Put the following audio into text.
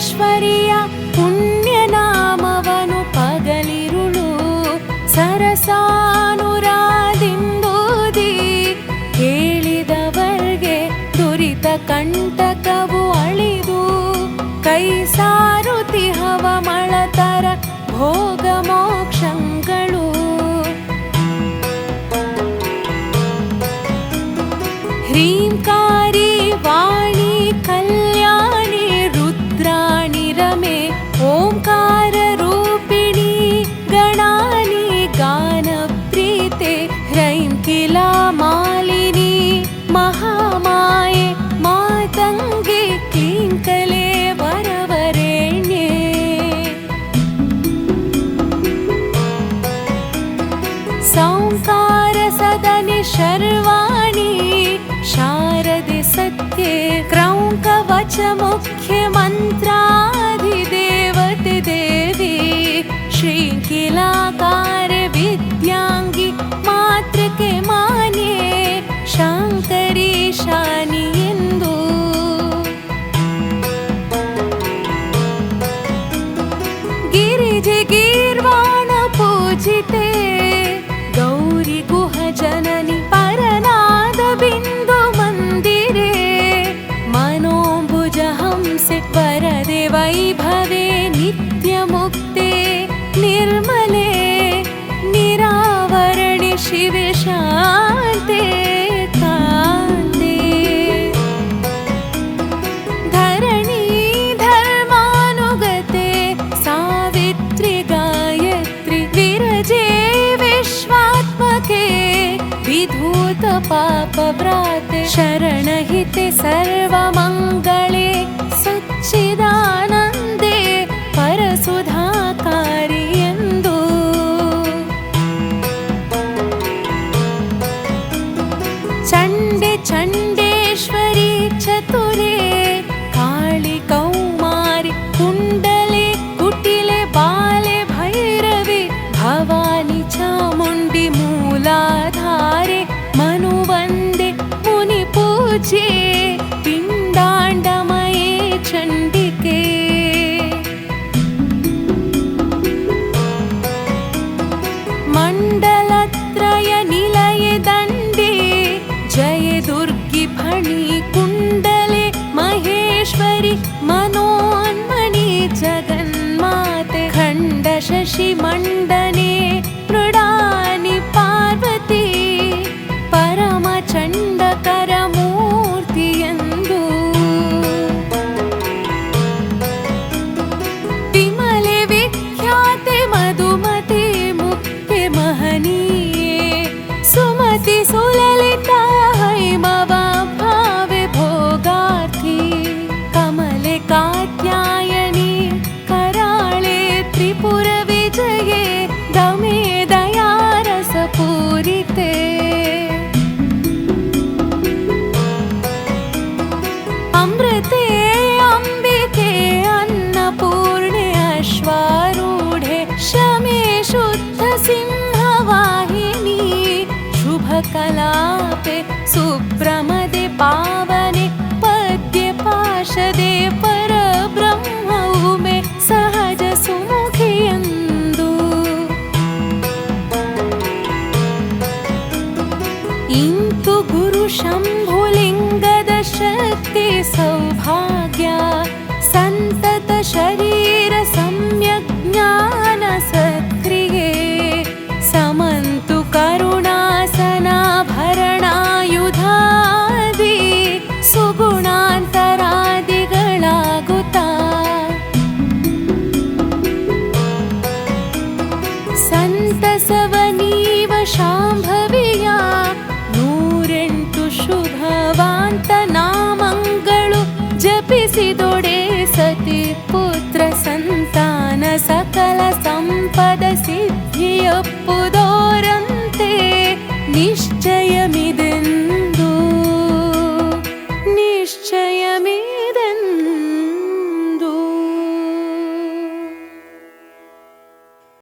ಈಶ್ವರಿಯ ಪುಣ್ಯನಾಮವನು ಪಗಲಿರುಳು ಸರಸಾನುರಾದಿಂದೋದಿ ಕೇಳಿದವರ್ಗೆ ದುರಿತ ಕಂಟಕವು ಅಳಿದು ಕೈ ಸಾರುತಿಹವ ಮಳತರ ಭೋಗ ಮೋಕ್ಷಗಳು महामाये मातङ्गे क्लीङ्कले वरवरेण्ये। सौङ्कारसदने शर्वाणि शारदे सत्ये क्रौङ्कवच मुख्यमन्त्राधिदेवते देवी श्रीकिलाकार विद्याङ्गि मातृके मान्ये गौरि गुह पापव्राते शरणहिते सर्वमङ्गले सच्चिदानन्दे सुललिता हैमवा भावे भोगार्थी। कमले कात्यायनी कराळे त्रिपुरविजये दमे दयारसपूरिते अमृते अम्बिके अन्नपूर्णे अश्वारूढे शमे शुद्ध कलापे सुभ्रमदे पावने पद्ये पाशदे परब्रह्मौ मे सहज सुमुखियन्तु इन्तु गुरुशम्भुलिङ्गदशक्ति सौभाग्या सन्ततशरीर సకల సంపద సిద్ధియొప్పుదోరంతే నిశ్చయమిదే.